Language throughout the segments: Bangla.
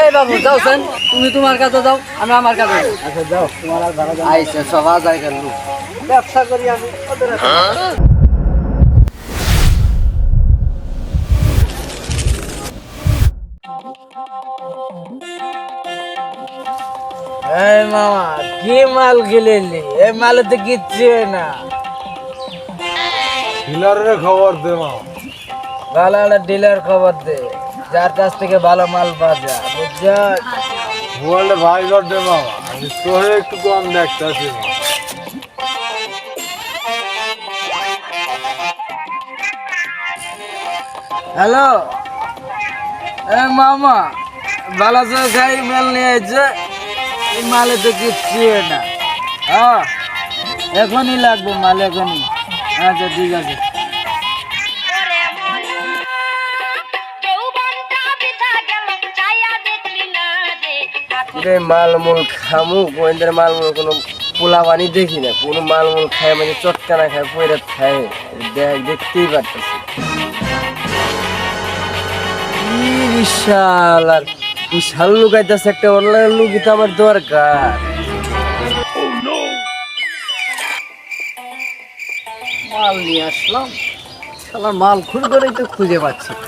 এই বাবু যাও সেন। তুমি তোমার কাছে যাও আমি আমার কাছে আচ্ছা যাও তোমার আর ভাড়া ব্যবসা করি আমি ওদের এই মামা কি মাল গিলেলি? এই মালে তো কিচ্ছু না। ডিলারের খবর দে মা ভালো একটা ডিলার খবর দে। যার কাছ থেকে ভালো মাল পাওয়া যায় বুঝছ মোবাইলটা ভাই ঘর দে মা আমি তোরে একটু কম দেখতেছি হ্যালো? এ মামা ভালো খাই মাল নিয়ে এসে এই মালে তো কিচ্ছু না। হ্যাঁ এখনই লাগবে মাল এখনই। আচ্ছা ঠিক আছে। মালমূল খামু গোয়েন্দার মালমূল কোনো পোলা পানি দেখি না। কোনো মালমূল খায় মানে চটকানা খায়, পয়রা খায়। দেখ, দেখতেই পারতেছি। বিশাল, আর বিশাল লুকাইতেছে একটা অনলাইন লুকি তো আমার দরকার। মাল নিয়ে আসলাম। শালার মাল খুর করেই তো খুঁজে পাচ্ছি। না।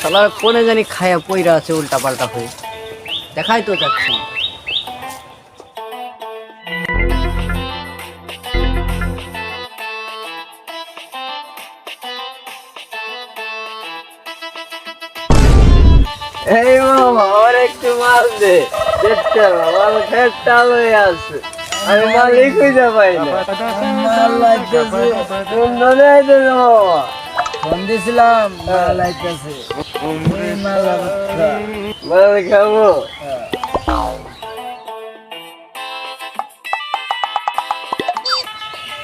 শালার কোনে জানি খায়া পইরা আছে উল্টা পাল্টা হয়ে। দেখাই তো যাচ্ছে না। এই মামা আমার একটু মাল দে দেখতে আমার ফেরটা হয়ে আছে আমি মালিক খুঁজে পাই না মাল লাগতেছে সুন্দর আইতেছে মামা ফোন দিছিলাম মাল আইতেছে এই মাল অবস্থা মাল খাব।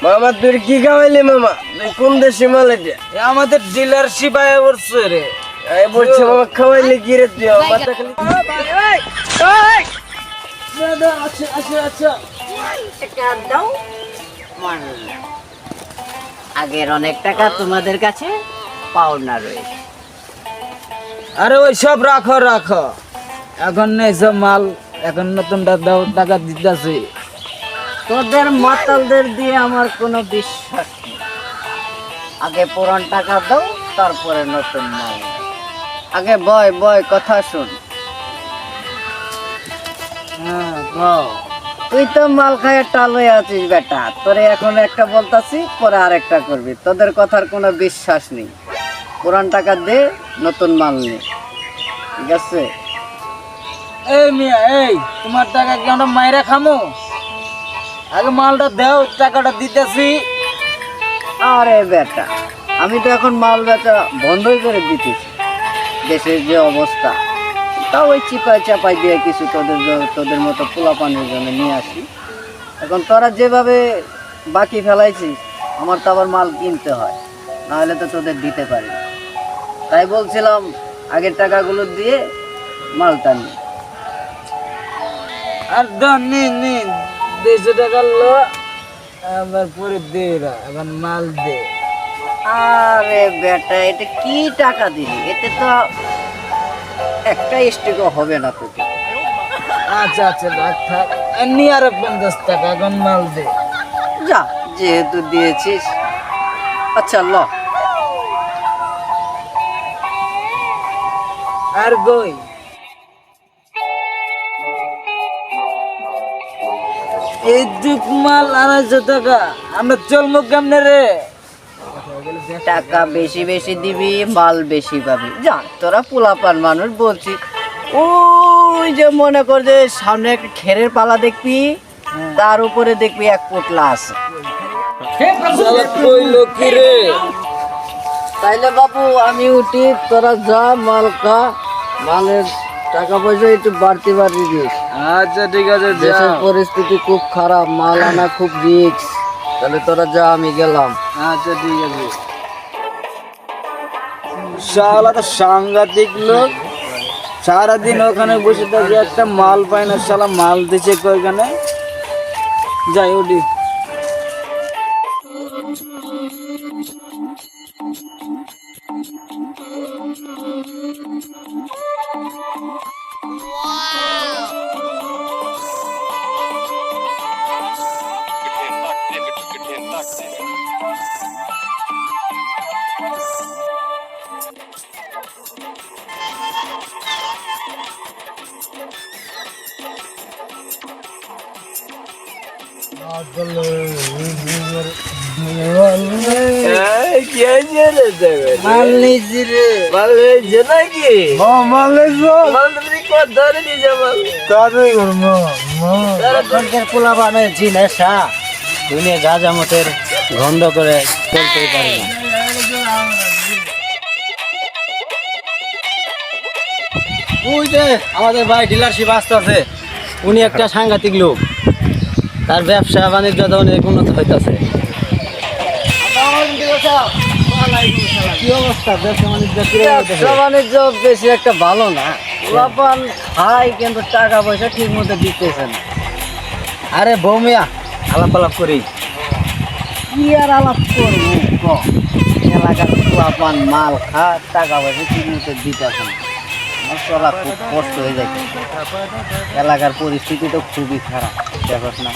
মামা তুই কি খাওয়াইলি মামা? তুই কোন দেশি মাল এটা? আমাদের ডিলারশিপ আয় করছে রে। এই বলছে মামা খাওয়াইলি কি রে তুই? মাথা খালি টাকা দাও। আগের অনেক টাকা তোমাদের কাছে পাওনা রয়েছে। আরে ওই সব রাখো রাখো। এখন নেই সব মাল, এখন নতুনটা দাও, টাকা দিতেছে। তোদের মাতালদের দিয়ে আমার কোনো বিশ্বাস নেই। আগে পুরান টাকা দাও, তারপরে নতুন মাল। আগে বয় বয়, কথা শুন। হ্যাঁ তুই তো মাল খায় টাল হয়ে আছিস বেটা। তোরে এখন একটা বলতাছি, পরে আরেকটা করবি। তোদের কথার কোনো বিশ্বাস নেই। পুরান টাকা দে নতুন মাল নে। ঠিক আছে? এই মিয়া এই তোমার টাকা কি আমরা মাইরা খামো? আগে মালটা দাও টাকাটা দিতেছি। আরে বেটা আমি তো এখন মাল বেচা বন্ধই করে দিতেছি। দেশের যে অবস্থা তাও ওই চিপাই চাপাই দিয়ে কিছু তোদের তোদের মতো পোলাপানের জন্য নিয়ে আসি। এখন তোরা যেভাবে বাকি ফেলাইছিস আমার তো আবার মাল কিনতে হয় নাহলে তো তোদের দিতে পারি না। তাই বলছিলাম আগের টাকাগুলো দিয়ে মালটা নি। আর দাও নিন নিন দেড়শো টাকা লো আবার পরে দে এখন মাল দে। আরে বেটা এটা কি টাকা দিলি? এতে তো একটা স্টিকও হবে না তোকে। আচ্ছা আচ্ছা রাখ থাক। এমনি আরও পঞ্চাশ টাকা এখন মাল দে। যা যেহেতু দিয়েছিস। আচ্ছা ল। আর গই। এই দুঃখ মাল আড়াইশো টাকা। আমরা চলবো কেমনে রে? টাকা বেশি বেশি দিবি মাল বেশি পাবি। যা তোরা পোলাপান মানুষ বলছি। ওই যে মনে কর যে সামনে একটা খেরের পালা দেখবি তার উপরে দেখবি এক পোটলা আছে। রে? তাইলে বাবু আমি উঠি তোরা যা মাল খা মালের টাকা পয়সা একটু বাড়তি বাড়তি দিস। আচ্ছা ঠিক আছে দেশের পরিস্থিতি খুব খারাপ মাল আনা খুব রিক্স তাহলে তোরা যা আমি গেলাম। আচ্ছা ঠিক আছে। শালা তো সাংঘাতিক লোক। সারাদিন ওখানে বসে থাকে একটা মাল পায় না শালা মাল দিছে ওইখানে যাই উঠি। পোলা বানায় জিনিস হ্যাঁ দুনিয়া যা জামতের গন্ধ করে চলতেই পারে না। ওই যে আমাদের ভাই ডিলারশিপ আসতেছে উনি একটা সাংঘাতিক লোক। তার ব্যবসা বাণিজ্য তো অনেক উন্নত হইতাছে। বাণিজ্য বেশি একটা ভালো না। খায় কিন্তু টাকা পয়সা ঠিক মতো দিতেছে না। আরে বৌমিয়া আলাপ আলাপ করি। কি আর আলাপ করব? এলাকার মাল খা টাকা পয়সা ঠিক মতো দিতেছে না। চলা খুব কষ্ট হয়ে যায়। এলাকার পরিস্থিতি তো খুবই খারাপ দেখোস না।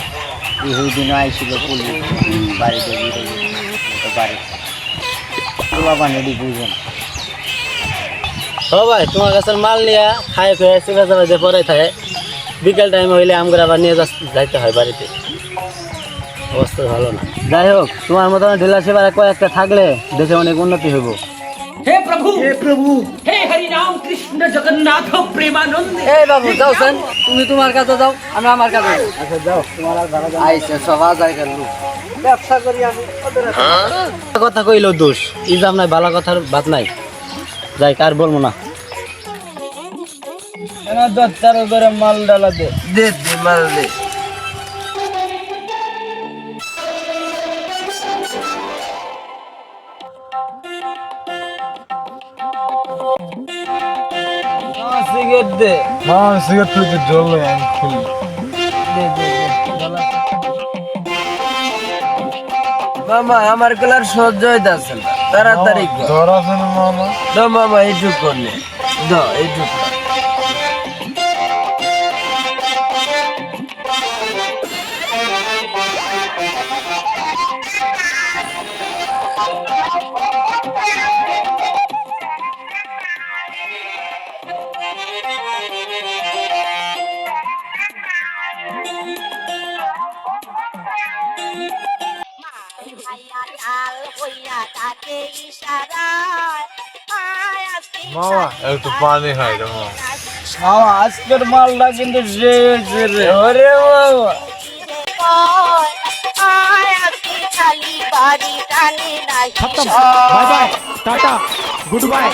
এই দিনও আইছিল পুলিশ বাড়িতে বেরোয় গেছে, বাড়ি। পোলাপান এটি বুঝে না। সবাই তোমার কাছে মাল নিয়ে খায় খেয়ে দিয়ে পরে থাকে বিকেল টাইম হইলে আমগুলো আবার নিয়ে যাইতে হয় বাড়িতে। অবস্থা ভালো না। যাই হোক তোমার মতন ঢিলা সেবার কয়েকটা থাকলে দেশে অনেক উন্নতি হইব। হে প্রভু! হে প্রভু! হে হরি রাম কৃষ্ণ জগন্নাথ প্রেমানন্দ। হে বাবু যাও সেন তুমি তোমার কাছে যাও আমি আমার কাছে আচ্ছা যাও তোমার আর আইছে সবার জায়গা লোক ব্যবসা করি আমি হ্যাঁ? কথা কইলো দোষ ইজাম নাই ভালো কথার বাদ নাই। যাই কার বলব না। দত্তার উপরে মাল ডালা দে দে মাল দে। মামা আমার কালার সহ্য হইতাছে না তাড়াতাড়ি কর। জ্বর আছে না মামা এইটুক করলে এইটুক মামা একটু পানি খাই রে মামা মামা আজকের মালটা কিন্তু যে রে ওরে মামা কয় খালি বাড়ি টানে নাই bye bye tata good bye